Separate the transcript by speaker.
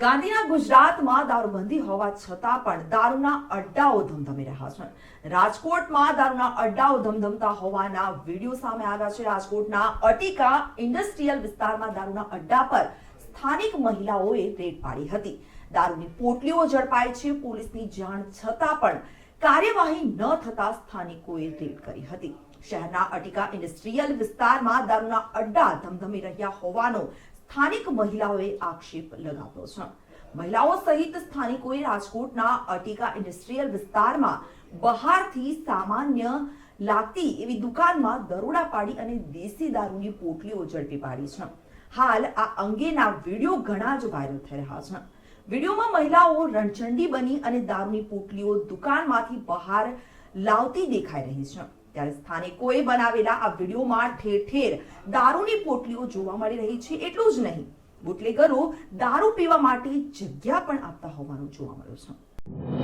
Speaker 1: ગાંધીના ગુજરાતમાં દારૂબંધી હોવા છતાં પણ દારૂના અડ્ડાઓ ધમધમી રહ્યા છે. રાજકોટમાં દારૂના અડ્ડાઓ ધમધમતા હોવાના વીડિયો સામે આવ્યા છે. રાજકોટના અટિકા ઇન્ડસ્ટ્રીયલ વિસ્તારમાં દારૂના અડ્ડા પર સ્થાનિક મહિલાઓએ રેડ પાડી હતી. દારૂની પોટલીઓ ઝડપાઈ છે. પોલીસની જાણ છતાં પણ કાર્યવાહી ન થતા સ્થાનિકોએ રેડ કરી હતી. શહેરના અટિકા ઇન્ડસ્ટ્રીયલ વિસ્તારમાં દારૂના અડ્ડા ધમધમી રહ્યા હોવાનો સ્થાનિક મહિલાઓએ આક્ષેપ લગાવ્યો છે. મહિલાઓ સહિત સ્થાનિકોએ રાજકોટના અટિકા ઇન્ડસ્ટ્રીયલ વિસ્તારમાં બહારથી સામાન્ય લાગતી એવી દુકાનમાં દરોડા પાડી અને દેશી દારૂની પોટલીઓ ઝડપી પાડી છે. હાલ આ અંગેના વીડિયો ઘણા જ વાયરલ થઈ રહ્યા છે. વિડીયોમાં મહિલાઓ રણચંડી બની અને દારૂની પોટલીઓ દુકાનમાંથી બહાર લાવતી દેખાઈ રહી છે. ત્યારે સ્થાનિકોએ બનાવેલા આ વિડીયોમાં ઠેર ઠેર દારૂની પોટલીઓ જોવા મળી રહી છે, એટલું જ નહીં. બુટલેગરો દારૂ પીવા માટે જગ્યા પણ આપતા હોવાનું જોવા મળ્યું છે.